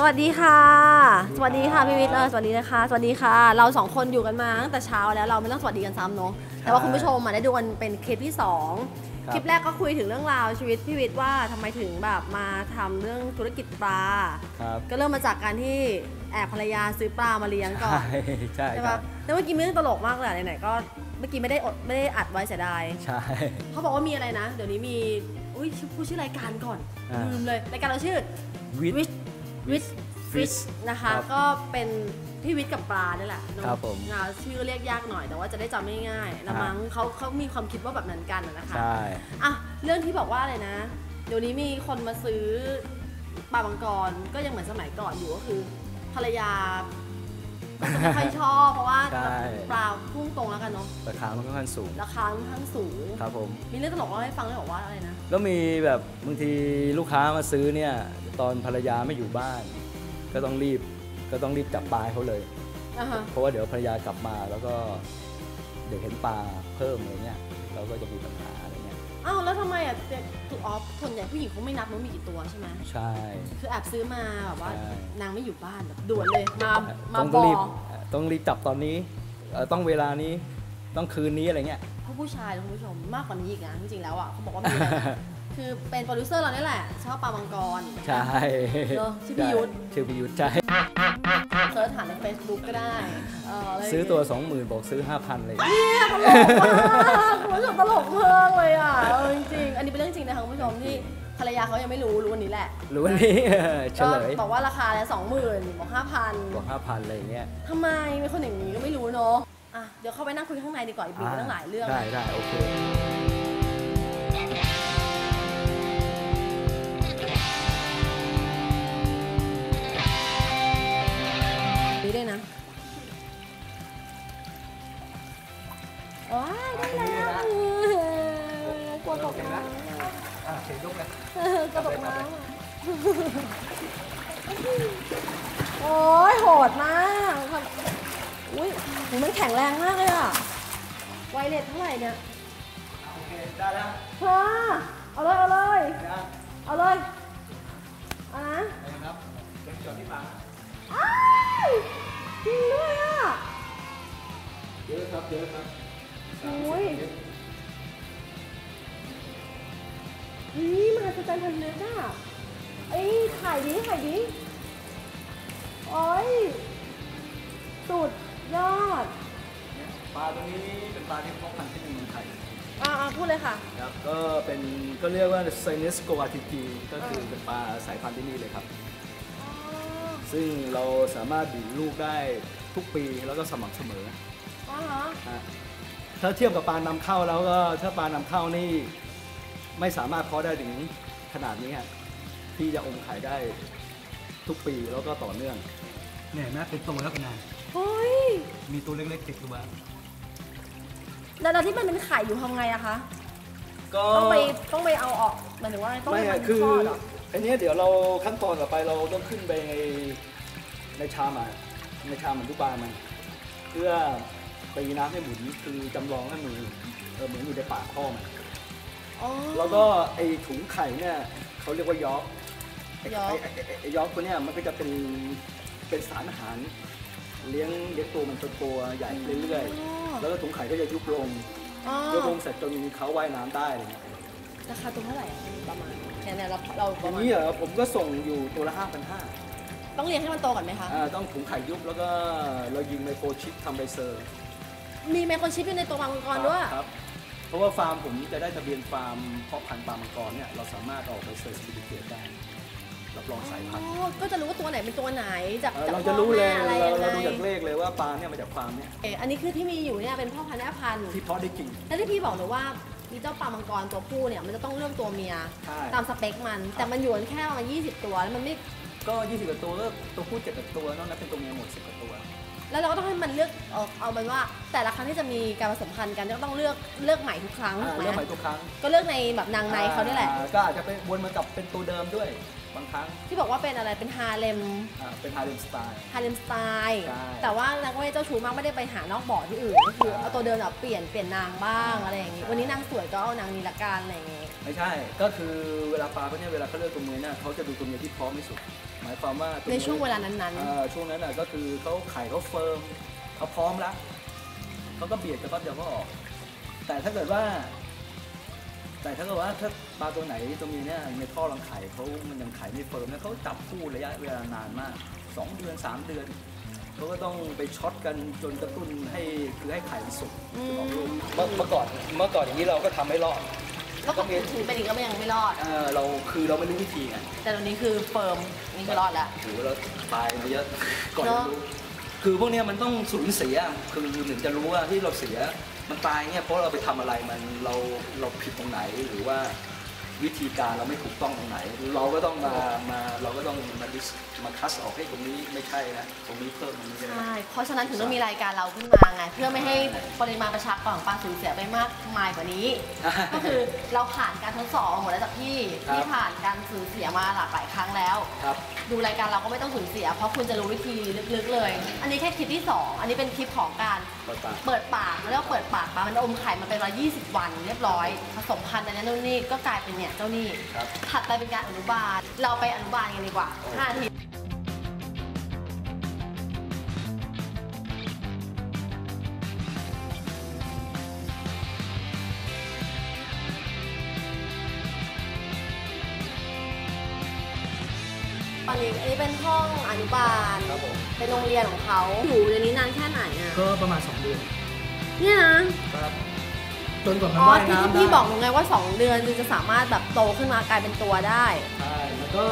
สวัสดีค่ะ สวัสดีค่ะพี่วิทย์เออสวัสดีนะคะ สวัสดีค่ะ เราสองคนอยู่กันมาตั้งแต่เช้าแล้วเราไม่ต้องสวัสดีกันซ้ำเนาะ แต่ว่าคุณผู้ชมมาได้ดูกันเป็นคลิปที่สองครับคลิปแรกก็คุยถึงเรื่องราวชีวิตพี่วิทย์ว่าทำไมถึงแบบมาทำเรื่องธุรกิจปลาครับก็เริ่มมาจากการที่แอบภรรยาซื้อปลามาเลี้ยงก่อน ใช่ใช่ใช่ครัปะบแล้วเมื่อกี้มีเรื่องตลกมากเลยอะไหนๆก็เมื่อกี้ไม่ได้อดไม่ได้อัดไว้เสียดาย ใช่ เขาบอกว่ามีอะไรนะ เดี๋ยวนี้มี อุ้ยชื่อพูดชื่อรายการก่อนอ่าลืมเลยรายการเราชื่อวิท Rich Rich Fish นะคะครับก็เป็นพี่วิทย์กับปลานี่แหละเนอะครับผมอ่าชื่อเรียกยากหน่อยแต่ว่าจะได้จำง่ายๆละมั้งเขาเขามีความคิดว่าแบบนั้นกันอะนะคะ ใช่ อะเรื่องที่บอกว่าอะไรนะ เดี๋ยวนี้มีคนมาซื้อปลาบังกรก็ยังเหมือนสมัยก่อนอยู่ก็คือ ภรรยาก็จะ ไม่ค่อยชอบเพราะว่าใช่ ปลาพุ่งตรงแล้วกันเนาะราคามันค่อนข้างสูงราคาค่อนข้างสูง ครับผม มีเรื่องตลกเล่าให้ฟังเลยบอกว่าอะไรนะ แล้วมีแบบบางทีลูกค้ามาซื้อเนี่ยตอนภรรยาไม่อยู่บ้าน ก็ต้องรีบก็ต้องรีบจับปลาให้เขาเลย อ่าฮะเพราะว่าเดี๋ยวภรรยากลับมาแล้วก็เดี๋ยวเห็นปลาเพิ่มอะไรเงี้ยเราก็จะมีปัญหา อะไรเงี้ยอ้าวแล้วทำไมอะเด็กคือออฟส่วนใหญ่ผู้หญิงเขาไม่นับว่ามีกี่ตัวใช่ไหมใช่ คือแอบซื้อมาแบบว่า ใช่ นางไม่อยู่บ้านแบบด่วนเลยมามาต้องบอรีบต้องรีบจับตอนนี้เอ่อต้องเวลานี้ต้องคืนนี้อะไรเงี้ย เพราะผู้ชายนะคุณผู้ชมมากกว่านี้อีกนะจริงๆแล้วอะเขาบอกว่ามีอะไรคือเป็นโปรดิวเซอร์เราเนี่ยแหละชอบปลามังกร ใช่เนอะชื่อพี่ยุทธ ชื่อพิยุทธใช่ เซิร์ชหาใน Facebook ก็ได้เอออะไรซื้อตัว 20,000บอกซื้อ 5,000เลย เนี่ยตลกมากคุณผู้ชมตลกมากเลยอะเออจริงๆ อันนี้เป็นเรื่องจริงนะคะคุณผู้ชมที่ภรรยาเขายังไม่รู้รู้วันนี้แหละหรือวันนี้ เฉลยก็บอกว่าราคาแล้วสองหมื่นบอกห้าพันบอก 5,000อะไรอย่างเงี้ย ทำไมเป็นคนอย่างนี้ก็ไม่รู้เนาะอะเดี๋ยวเข้าไปนั่งคุยข้างในดีกว่าอีกมีตั้งหลายเรื่อง ได้ได้โอเค โอ้ยโหดมากอุ้ยโหมันแข็งแรงมากเลยอะไวเลสเท่าไหร่เนี่ยโอเค ได้แล้วเธอเอาเลย เอาเลยนะเอาเลย เอานะนะครับเดี๋ยวจดที่ปากอ้ายจริงด้วยอะ เยอะครับ เยอะครับโอ้ยนี่มหัศจรรย์พันลึกอะไอ้ยถ่ายดิถ่ายดิโอ้ย สุดยอด ปลาตัวนี้เป็นปลาที่พบพันธุ์ที่ในเมืองไทยอ่าพูดเลยค่ะ ครับก็เป็นก็เรียกว่าไซเนสโกอาทิตีก็คือเป็นปลาสายพันธุ์ที่นี่เลยครับอ๋อซึ่งเราสามารถบีลูกได้ทุกปีแล้วก็สม่ำเสมออ๋อเหรอฮะถ้าเทียบกับปลานำเข้าแล้วก็ถ้าปลานำเข้านี่ ไม่สามารถเพาะได้ถึงขนาดนี้ฮะ ที่จะอมไข่ได้ทุกปีแล้วก็ต่อเนื่อง เนี่ยเห็นไหมเป็นตัวแล้วเป็นไงเฮ้ย มีตัวเล็กๆติดตัวแล้วแล้วที่มันเป็นไข่อยู่ทำไงอะคะ ก็ต้องไปต้องไปเอาออกหมายถึงว่าต้องไม่ให้มัฮะนคือทอดเหรออันเนี้ยเดี๋ยวเราขั้นตอนต่อไปเราต้องขึ้นไปในในชามอะในชามเหมือนทุกปลามัน เพื่อตีน้ำให้หมุนคือจำลองให้มันเออเหมือนอยู่ในปากพ่อมัน อ๋อแล้วก็ไอถุงไข่เนี่ย เขาเรียกว่ายอกไอ้ยอกไอ้ไอ้ไอ้ไอ้ยอกตัวเนี้ยมันก็จะเป็นเป็นสารอาหาร เลี้ยงเลี้ยงตัวมันจนตัวใหญ่เรื่อยอ๋อๆแล้วก็ถุงไข่ก็จะยุบลงอ๋อยุบลงเสร็จจนเขาว่ายน้ำได้อะไรเงี้ยราคาตัวเท่าไหร่อะประมาณเนี่ยเนี่ยเราเราอประย่างมาณนี้เหรอผมก็ส่งอยู่ตัวละห้าพันห้าต้องเลี้ยงให้มันโตก่อนไหมคะต้องถุงไข่ยุบแล้วก็เรายิงไมโครชิปทำใบเซอร์ มีไมโครชิปอยู่ในตัวมังกรด้วยครับ เพราะว่าฟาร์มผมจะได้ทะเบียนฟาร์มเพาะพันธุ์ปลามังกรเนี่ยเราสามารถออกใบเซอร์สปิริเกตได้รับรองสายพันธุ์อ๋อก็จะรู้ว่าตัวไหนเป็นตัวไหนจากเอ่อจากเราพ่จะอรู้เลแม่ยอะไรเรายังไงเราดูจากเลขเลยว่าปลาเนี่ยมาจากฟาร์มเนี่ยเอออันนี้คือที่มีอยู่เนี่ยเป็นพ่อพันธุ์แม่พันธุ์ที่เพาะได้จริง แล้วที่พี่บอกหนูว่ามีเจ้าปลามังกรตัวผู้เนี่ยมันจะต้องเลือกตัวเมียใช่ ตามสเปคมัน แต่มันอยู่กันแค่ประมาณ20 ตัวแล้วมันไม่ก็ 20กว่าตัวก็ตัวผู้7กว่าตัว นอกนั้นเป็นตัวเมียหมด10กว่าตัว แล้วเราก็ต้องให้มันเลือกเอาเอามันว่าแต่ละครั้งที่จะมีการผสมพันธุ์กันก็ต้องเลือกเลือกใหม่ทุกครั้งอ่าถูกไหมเรื่องใหม่ทุกครั้ง ก็เลือกในแบบนางในเขานี่แหละอ่าก็อาจจะไปวนมากับเป็นตัวเดิมด้วย บางครั้ง ที่บอกว่าเป็นอะไรเป็นฮาเลมอ่าเป็นฮาเลมสไตล์ ฮาเลมสไตล์ใช่ แต่ว่านักเวทเจ้าชู้มากไม่ได้ไปหานอกบ่อที่อื่นก็คือเอาตัวเดิมแบบเปลี่ยนเปลี่ยนนางบ้างอะไรอย่างงี้วันนี้นางสวยก็เอานางนี้ละกันอะไรอย่างงี้ ไม่ใช่ ก็คือเวลาปลาเขาเนี่ยเวลาเขาเลือกตัวเมียเนี่ยเขาจะดูตัวเมียที่พร้อมที่สุด หมายความว่าตรงในช่วงเวลานั้นเอ่อช่วงนั้นน่ะก็คือเขาไข่เขาเฟิร์มเขาพร้อมแล้วเขาก็เบียดกันแป๊บเดียวก็ออก แต่ถ้าเกิดว่า แต่ถ้าเกิดว่าถ้าปลาตัวไหนตัวมีเนี่ยในท่อรังไข่เขามันยังไข่ไม่เฟิร์มแล้วเขาจับคู่ระยะเวลานานมากสองเดือนสามเดือนเขาก็ต้องไปช็อตกันจนกระตุ้นให้คือให้ไข่มันสุกอืมออกลูกเมื่อเมื่อก่อนเมื่อก่อนอย่างนี้เราก็ทำไม่รอดๆก็ถึงเป็นอีกก็ยังไม่รอดเออเราคือเราไม่รู้วิธีไงแต่ตอนนี้คือเฟิร์มนี่คือรอดแล้วโอ้โหเราตายมาเยอะก่อนเนจะอะรู้คือพวกเนี้ยมันต้องสูญเสียคือหนึ่งจะรู้ว่าที่เราเสีย มันตายเนี่ยเพราะเราไปทำอะไรมันเราเราผิดตรงไหนหรือว่า วิธีการเราไม่ถูกต้องตรงไหน เราก็ต้องมามาเราก็ต้องมาดิสมาคัสออกให้ตรงนี้ไม่ใช่นะตรงนี้เพิ่มตรงนี้ได้ใช่เพราะฉะนั้นถึงต้องมีรายการเราขึ้นมาไงเพื่อไม่ให้ปริมาณประชากรของปลาสูญเสียไปมากมายกว่านี้ ก็คือเราผ่านการทดสอบมาหมดแล้วจากพี่ครับที่ผ่านการสูญเสียมาหลากหลายครั้งแล้วครับดูรายการเราก็ไม่ต้องสูญเสีย เพราะคุณจะรู้วิธีลึกๆเลย อันนี้แค่คลิปที่ 2 อันนี้เป็นคลิปของการเปิดปากเปิดปากเรียกว่าเปิดปากปลามันอมไข่มาเป็นเวลา20 วันเรียบร้อยผสมพันธุ์อันนี้นู่นนี่ก็กลายเป็นเนี่ยเจ้านี่ครับ ถัดไปเป็นการอนุบาล เราไปอนุบาลกันดีกว่า5นาทีตอนนี้อันนี้เป็นห้องอนุบาล ครับผมเป็นโรงเรียนของเขาอยู่ในนี้นานแค่ไหนอะ ก็ประมาณ 2 เดือน เนี่ยนะครับ จนกว่ามันอ๋อว่ายที่น้ำที่ได้พี่บอกหนูไงว่า 2 เดือนจึงจะสามารถแบบโตขึ้นมากลายเป็นตัวได้ ใช่แล้วก็